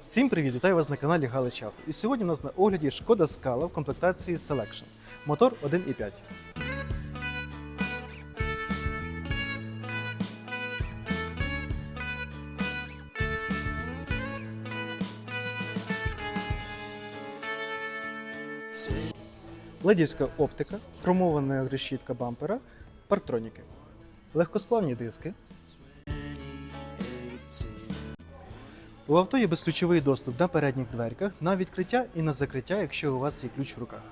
Всім привіт! Вітаю вас на каналі Галич Авто. І сьогодні у нас на огляді Шкода Scala в комплектації Selection. Мотор 1.5. Ледівська оптика, хромована решітка бампера, парктроніки, легкосплавні диски. У авто є безключовий доступ на передніх дверках, на відкриття і на закриття, якщо у вас є ключ в руках.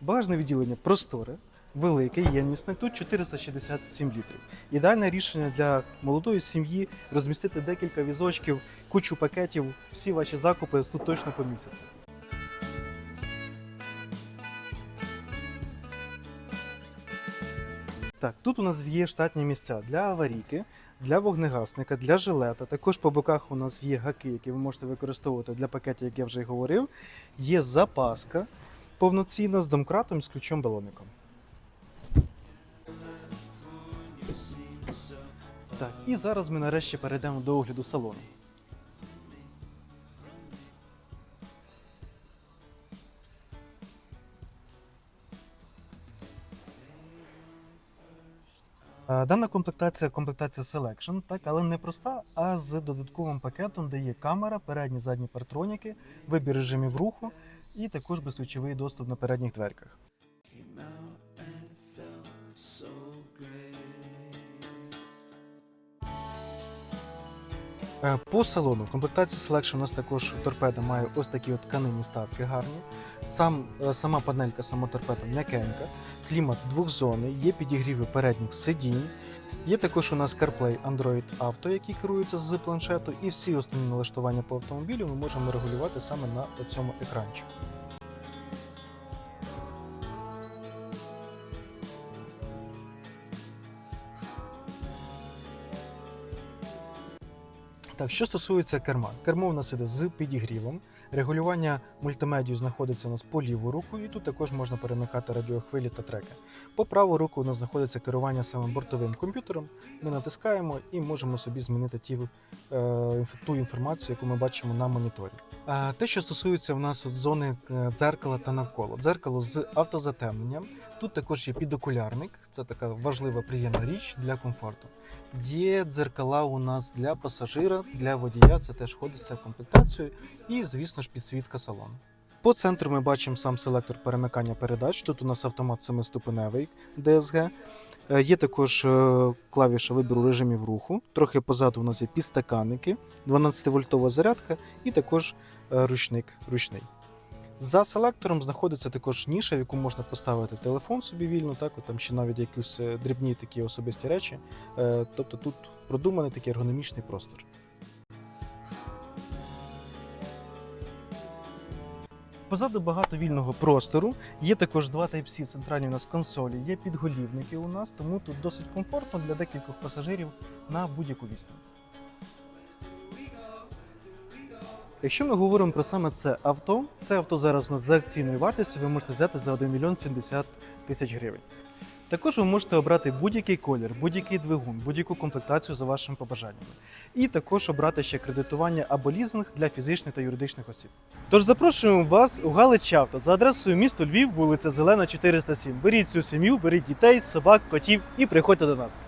Багажне відділення просторе, велике, ємнісне, тут 467 літрів. Ідеальне рішення для молодої сім'ї розмістити декілька візочків, кучу пакетів, всі ваші закупи тут точно помістяться. Так, тут у нас є штатні місця для аварійки, для вогнегасника, для жилета. Також по боках у нас є гаки, які ви можете використовувати для пакетів, як я вже й говорив. Є запаска повноцінна з домкратом і з ключом балоником. Так, і зараз ми нарешті перейдемо до огляду салону. Дана комплектація комплектація Selection, так, але не проста, а з додатковим пакетом, де є камера, передні задні партроніки, вибір режимів руху і також безключовий доступ на передніх дверках. Е, По салону в комплектації Selection у нас також торпеда має ось такі от тканинні ставки гарні. Сам, е, сама панелька самоторпеда м'якенька, клімат двохзонний, є підігріви передніх сидінь. Є також у нас CarPlay Android Auto, який керується з планшету, і всі основні налаштування по автомобілю ми можемо регулювати саме на цьому екранчику. Так, що стосується керма, кермо у нас іде з підігрівом. Регулювання мультимедію знаходиться у нас по ліву руку, і тут також можна перемикати радіохвилі та треки. По праву руку у нас знаходиться керування саме бортовим комп'ютером. Ми натискаємо і можемо собі змінити ті, е, ту інформацію, яку ми бачимо на моніторі. А те, що стосується в нас зони е, дзеркала та навколо, дзеркало з автозатемненням. Тут також є підокулярник, це така важлива приємна річ для комфорту. Є дзеркала у нас для пасажира, для водія, це теж входиться в комплектацію, і, звісно ж, підсвітка салону. По центру ми бачимо сам селектор перемикання передач. Тут у нас автомат семиступеневий DSG. Е, Є також е, клавіша вибору режимів руху. Трохи позаду у нас є підстаканники, 12-вольтова зарядка і також е, ручник ручний. За селектором знаходиться також ніша, в яку можна поставити телефон собі вільно, так, от там ще навіть якісь дрібні такі особисті речі. Тобто тут продуманий такий ергономічний простор. Позаду багато вільного простору. Є також два Type-C центральні у нас консолі, є підголівники у нас, тому тут досить комфортно для декількох пасажирів на будь-яку відстань. Якщо ми говоримо про саме це авто, це авто зараз у нас за акційною вартістю ви можете взяти за 1 мільйон 70 тисяч гривень. Також ви можете обрати будь-який колір, будь-який двигун, будь-яку комплектацію за вашими побажаннями. І також обрати ще кредитування або лізинг для фізичних та юридичних осіб. Тож запрошуємо вас у Галич Авто за адресою місто Львів, вулиця Зелена, 407. Беріть цю сім'ю, беріть дітей, собак, котів і приходьте до нас.